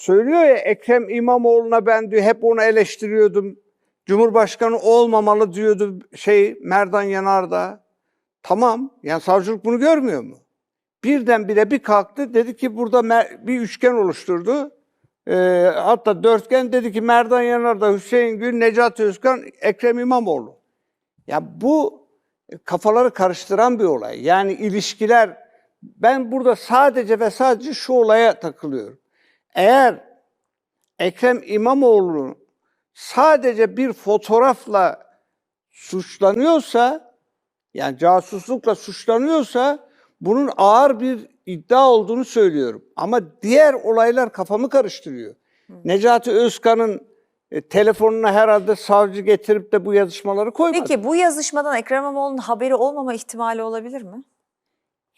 Söylüyor ya Ekrem İmamoğlu'na ben diyor hep onu eleştiriyordum. Cumhurbaşkanı olmamalı diyordu şey Merdan Yanardağ. Tamam yani savcılık bunu görmüyor mu? Birdenbire bir kalktı dedi ki burada bir üçgen oluşturdu. Ee, hatta dörtgen dedi ki Merdan Yanardağ, Hüseyin Gül, Necati Özkan, Ekrem İmamoğlu. Ya bu kafaları karıştıran bir olay. Yani ilişkiler ben burada sadece ve sadece şu olaya takılıyorum. Eğer Ekrem İmamoğlu sadece bir fotoğrafla suçlanıyorsa yani casuslukla suçlanıyorsa bunun ağır bir iddia olduğunu söylüyorum. Ama diğer olaylar kafamı karıştırıyor. Necati Özkan'ın e, telefonuna herhalde savcı getirip de bu yazışmaları koymadı. Peki bu yazışmadan Ekrem İmamoğlu'nun haberi olmama ihtimali olabilir mi?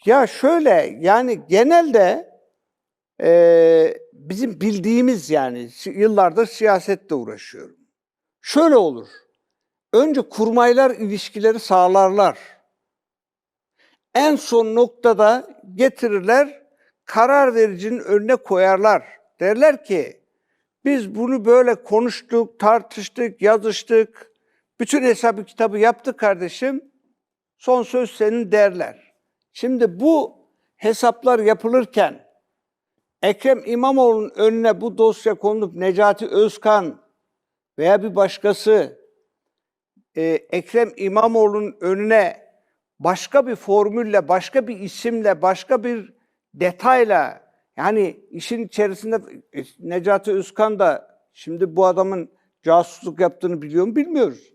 Ya şöyle yani genelde eee, bizim bildiğimiz yani yıllardır siyasetle uğraşıyorum. Şöyle olur. Önce kurmaylar ilişkileri sağlarlar. En son noktada getirirler, karar vericinin önüne koyarlar. Derler ki biz bunu böyle konuştuk, tartıştık, yazıştık. Bütün hesabı kitabı yaptık kardeşim. Son söz senin derler. Şimdi bu hesaplar yapılırken Ekrem İmamoğlu'nun önüne bu dosya konulup Necati Özkan veya bir başkası e, Ekrem İmamoğlu'nun önüne başka bir formülle, başka bir isimle, başka bir detayla yani işin içerisinde e, Necati Özkan da şimdi bu adamın casusluk yaptığını biliyor mu bilmiyoruz.